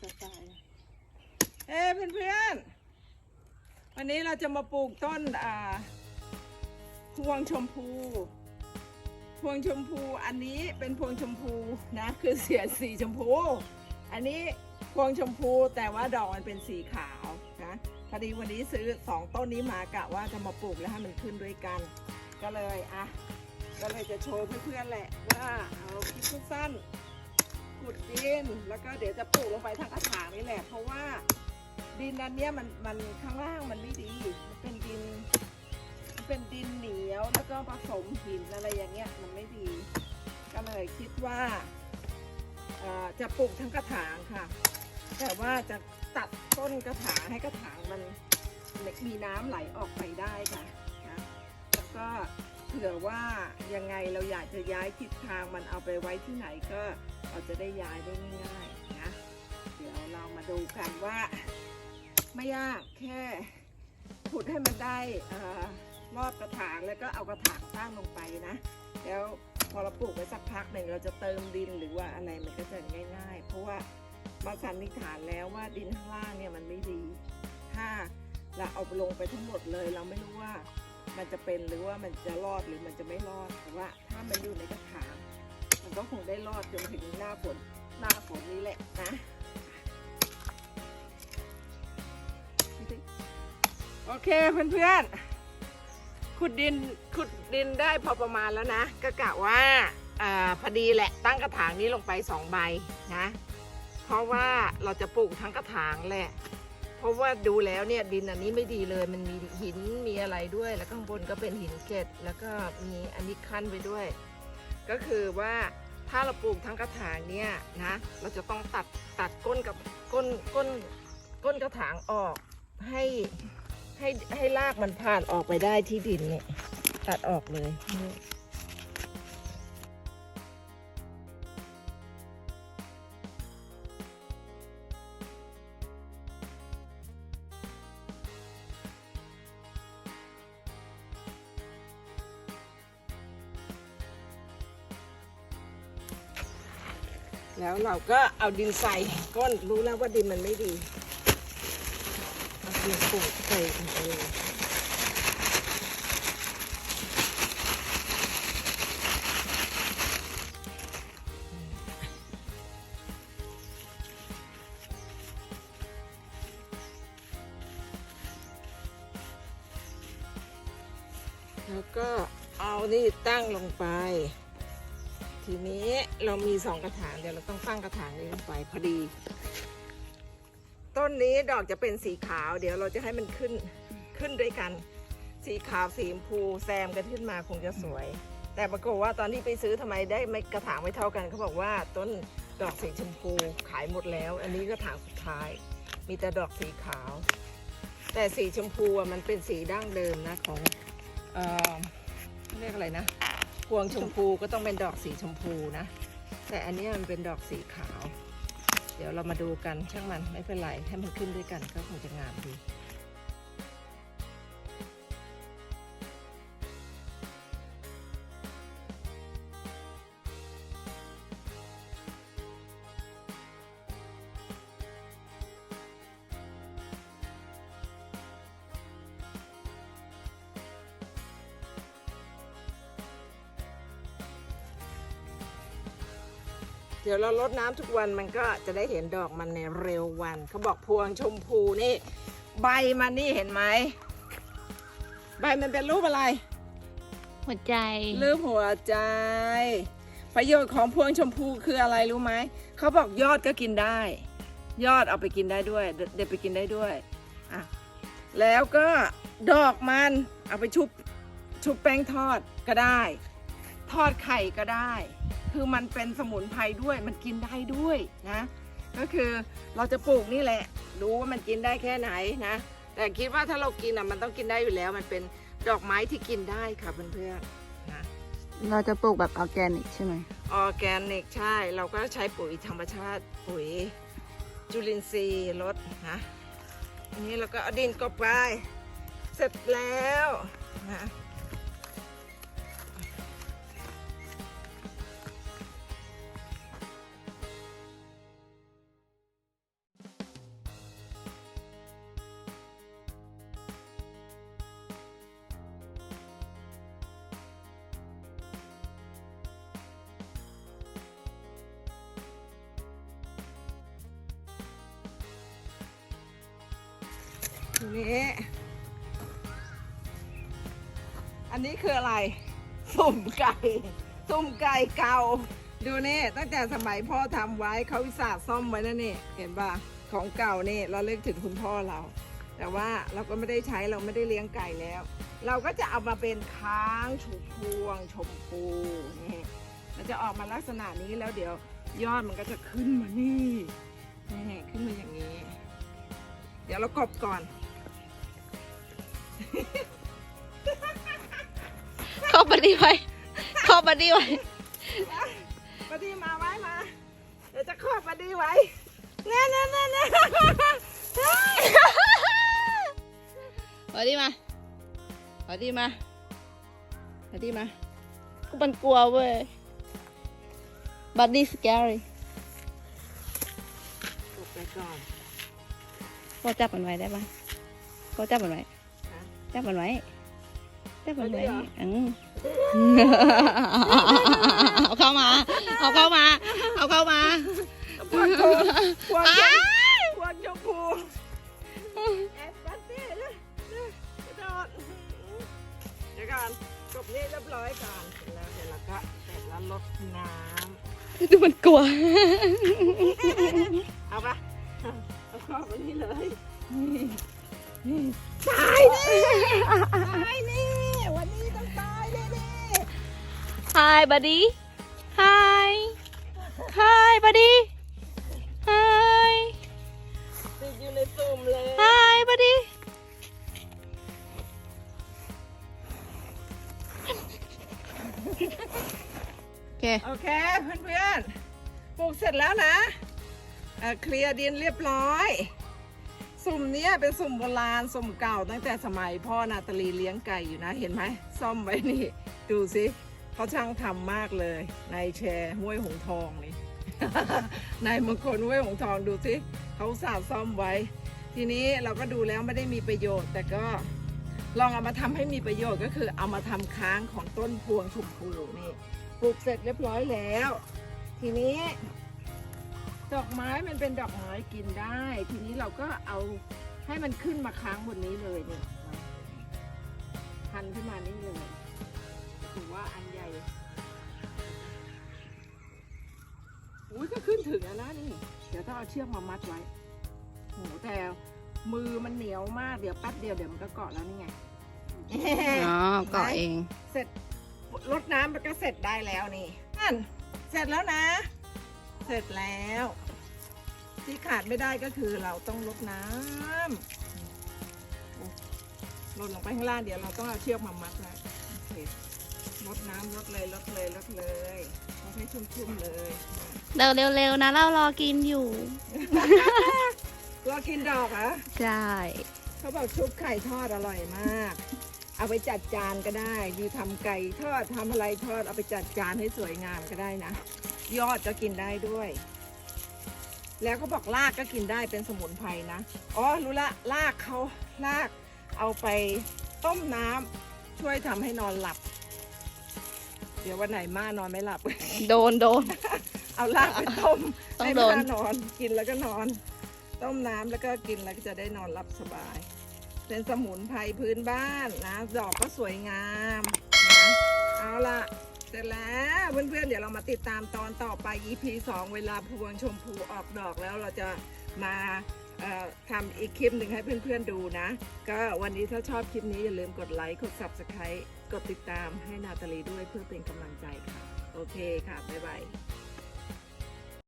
กระต่ายเอ้เพื่อนๆ วันนี้เราจะมาปลูกต้นอ่าพวงชมพู พวงชมพูอันนี้เป็นพวงชมพูนะ คือเสียดสีชมพู อันนี้พวงชมพูแต่ว่าดอกมันเป็นสีขาวนะพอดีวันนี้ซื้อสองต้นนี้มากะว่าจะมาปลูกแล้วให้มันขึ้นด้วยกัน ก็เลยอะก็เลยจะโชว์เพื่อนๆแหละว่าเอาคลิปสั้นๆ ขุดดิน แล้วก็เดี๋ยวจะปลูกลงไปทางกระถางนี่แหละ เพราะว่าดินอันเนี้ยมันมันข้างล่างมันไม่ดีมันเป็นดินมันเป็นดินเหนียวแล้วก็ผสมหินอะไรอย่างเงี้ยมันไม่ดี ก็เลยคิดว่าจะปลูกทั้งกระถางค่ะ แต่ว่าจะตัดต้นกระถางให้กระถางมันมีน้ำไหลออกไปได้ค่ะนะแล้วก็เผื่อว่ายังไงเราอยากจะย้ายทิศทางมันเอาไปไว้ที่ไหนก็ เราจะได้ย้ายได้ง่ายๆนะ เดี๋ยวเรามาดูกันว่า ไม่ยากแค่ขุดให้มันได้เอ่อรอบกระถางแล้วก็เอากระถางตั้งลงไปนะ แล้วพอเราปลูกไปสักพักหนึ่งเราจะเติมดินหรือว่าอะไรมันก็จะง่าย ๆ เพราะว่ามาสันนิษฐานแล้วว่าดินข้างล่างเนี่ยมันไม่ดี ถ้าเราเอาลงไปทั้งหมดเลย เราไม่รู้ว่ามันจะเป็นหรือว่ามันจะรอดหรือมันจะไม่รอดแต่ว่าถ้ามันอยู่ในกระถาง ก็คงได้รอดจนถึงหน้าฝนหน้าฝนนี้แหละนะโอเคเพื่อนๆขุดดินขุดดินได้พอประมาณแล้วนะ ก็กะว่าอาพอดีแหละตั้งกระถางนี้ลงไปสองใบนะ เพราะว่าเราจะปลูกทั้งกระถางแหละ เพราะว่าดูแล้วเนี่ยดินอันนี้ไม่ดีเลย มันมีหินมีอะไรด้วย แล้วข้างบนก็เป็นหินเกล็ดแล้วก็มีอันนี้ขั้นไปด้วย ก็คือว่า ถ้าเราปลูกทั้งกระถางเนี่ยนะ เราจะต้องตัดตัดก้นกับก้นก้นก้นกระถางออกให้ให้ให้รากมันผ่านออกไปได้ที่ดินเนี่ยตัดออกเลย แล้วเราก็เอาดินใส่ก้นรู้แล้วว่าดินมันไม่ดีเอาดินปลูกใส่ลงไปเลยแล้วก็เอานี่ตั้งลงไป ทีนี้เรามีสองกระถางเดี๋ยวเราต้องตั้งกระถางนี้ลงไปพอดี ต้นนี้ดอกจะเป็นสีขาว เดี๋ยวเราจะให้มันขึ้นขึ้นด้วยกัน สีขาวสีชมพูแซมกันขึ้นมาคงจะสวย แต่ปรากฏว่าตอนที่ไปซื้อทำไมได้ไม่กระถางไม่เท่ากันเขาบอกว่าต้นดอกสีชมพูขายหมดแล้ว อันนี้กระถางสุดท้าย มีแต่ดอกสีขาว แต่สีชมพูมันเป็นสีดั้งเดิมนะของเอ่อเรียกอะไรนะ พวงชมพูก็ต้องเป็นดอกสีชมพูนะ แต่อันนี้มันเป็นดอกสีขาว เดี๋ยวเรามาดูกันช่างมันไม่เป็นไรให้มันขึ้นด้วยกันก็คงจะงามดี ดี๋ยวเราลดน้ำทุกวันมันก็จะได้เห็นดอกมันในเร็ววันเขาบอกพวงชมพูนี่ ใบมันนี่เห็นไหมใบมันเป็นรูปอะไร หัวใจรูปหัวใจ ประโยชน์ของพวงชมพูคืออะไรรู้ไหมเขาบอกยอดก็กินได้ ยอดเอาไปกินได้ด้วย เดเด็ดไปกินได้ด้วยอะแล้วก็ดอกมันเอาไปชุบชุบแป้งทอดก็ได้ ทอดไข่ก็ได้ คือมันเป็นสมุนไพรด้วยมันกินได้ด้วยนะ ก็คือเราจะปลูกนี่แหละ รู้ว่ามันกินได้แค่ไหนนะ แต่คิดว่าถ้าเรากินอะมันต้องกินได้อยู่แล้ว มันเป็นดอกไม้ที่กินได้ค่ะเพื่อนๆนะเราจะปลูกแบบออร์แกนิกใช่ไหมออร์แกนิกใช่ เราก็ใช้ปุ๋ยธรรมชาติปุ๋ยจุลินทรีย์ลดนะอันนี้เราก็เอาดินกลบไป เสร็จแล้วนะ ทีนี้ อันนี้คืออะไร สุ่มไก่ สุ่มไก่เก่า ดูนี่ตั้งแต่สมัยพ่อทำไว้เขาวิสาห์ซ่อมไว้นะนี่ เห็นป่ะ ของเก่านี่เราเลิกถึงคุณพ่อเรา แต่ว่าเราก็ไม่ได้ใช้เราไม่ได้เลี้ยงไก่แล้ว เราก็จะเอามาเป็นค้างฉุกพวงชมพูนี่มันจะออกมาลักษณะนี้แล้วเดี๋ยวยอดมันก็จะขึ้นมานี่นี่ขึ้นมาอย่างนี้ เดี๋ยวเรากบก่อน เข้าบัดดี้ไว้ เข้าบัดดี้ไว้ปดีมาไว้มา เดี๋ยวจะครอบปดีไว้แน่แน่แน่แน่บัดดี้มาบัดดี้มาบัดดี้มาก็มันกลัวเว้ยบัดดี้ scary กบไปก่อนก็จับมันไว้ได้ปะก็จับมันไว้ฮะ จับมันไว้จับมันไว้เอาดิเหรออืมเอาเข้ามา เอาเข้ามา เอาเข้ามาพวงชมพวงชมพวงชมพูแอบปัดเต้เลยกระโดดเดี๋ยวก่อนกบนี่เรียบร้อยก่อนเสร็จแล้วเดี๋ยวเราก็เสร็จแล้วลดน้ดูมันกลัวำเอาปะเอาครอบไว้นี่เลยนี่ ตายนี่ วันนี้ต้องตายเลยนี่ Hi buddy Hi Hi buddy Hi ติดอยู่ในตุ่มเลย Hi buddy โอเค โอเคเพื่อนๆ ปลูกเสร็จแล้วนะเอ่อเคลียร์ดินเรียบร้อย สุ่มเนี้ยเป็นสุ่มโบราณสุ่มเก่าตั้งแต่สมัยพ่อนาตาลีเลี้ยงไก่อยู่นะเห็นไหมซ่อมไว้นี่ ดูสิเขาช่างทำมากเลยนายแชร์ห้วยหงทองนี่นายมงคลห้วยหงทองดูสิเขาสาดซ่อมไว้ ทีนี้เราก็ดูแล้วไม่ได้มีประโยชน์ แต่ก็ลองเอามาทำให้มีประโยชน์ก็คือเอามาทำค้างของต้นพวงชมพูนี่ปลูกเสร็จเรียบร้อยแล้ว ทีนี้ ดอกไม้มันเป็นดอกไม้กินได้ ทีนี้เราก็เอาให้มันขึ้นมาค้างบนนี้เลยเนี่ยพันขึ้นมานี่เลยถือว่าอันใหญ่อุ้ยก็ขึ้นถึงแล้วนะนี่ เดี๋ยวต้องเอาเชือกมามัดไว้โหแต่มือมันเหนียวมากเดี๋ยวแป๊บเดียวเดี๋ยวมันก็เกาะแล้วนี่ไงอ๋อเกาะเอง เสร็จรดน้ำมันก็เสร็จได้แล้วนี่นั่นเสร็จแล้วนะ เสร็จแล้ว ที่ขาดไม่ได้ก็คือเราต้องรดน้ำลดลงไปข้างล่างเดี๋ยวเราต้องเอาเชือกมามัดแล้วโอเครดน้ำรดเลยรดเลยรดเลยรดให้ชุ่มๆเลยเร็วเร็วเร็วนะเรารอกินอยู่ รอกินดอกเหรอะใช่เขาบอกชุบไข่ทอดอร่อยมาก เอาไปจัดจานก็ได้ดีทำไก่ทอดทำอะไรทอดเอาไปจัดจานให้สวยงามก็ได้นะ ยอดก็กินได้ด้วย แล้วเขาบอกรากก็กินได้เป็นสมุนไพรนะ อ๋อ รู้ละ รากเขารากเอาไปต้มน้ำช่วยทำให้นอนหลับ เดี๋ยววันไหนมานอนไม่หลับ โดนโดน เอารากไปต้มต้องให้โดนม้านอนกินแล้วก็นอน ต้มน้ำแล้วก็กินแล้วก็จะได้นอนหลับสบาย เป็นสมุนไพรพื้นบ้านนะ ดอกก็สวยงามนะเอาละ เสร็จแล้วเพื่อนๆเดี๋ยวเรามาติดตามตอนต่อไป EP 2 เวลาพวงชมพูออกดอกแล้วเราจะมาทำอีกคลิปหนึ่งให้เพื่อนๆดูนะ ก็วันนี้ถ้าชอบคลิปนี้อย่าลืมกดไลค์กด Subscribe กดติดตามให้นาตาลีด้วยเพื่อเป็นกำลังใจค่ะ โอเคค่ะ บ๊ายบาย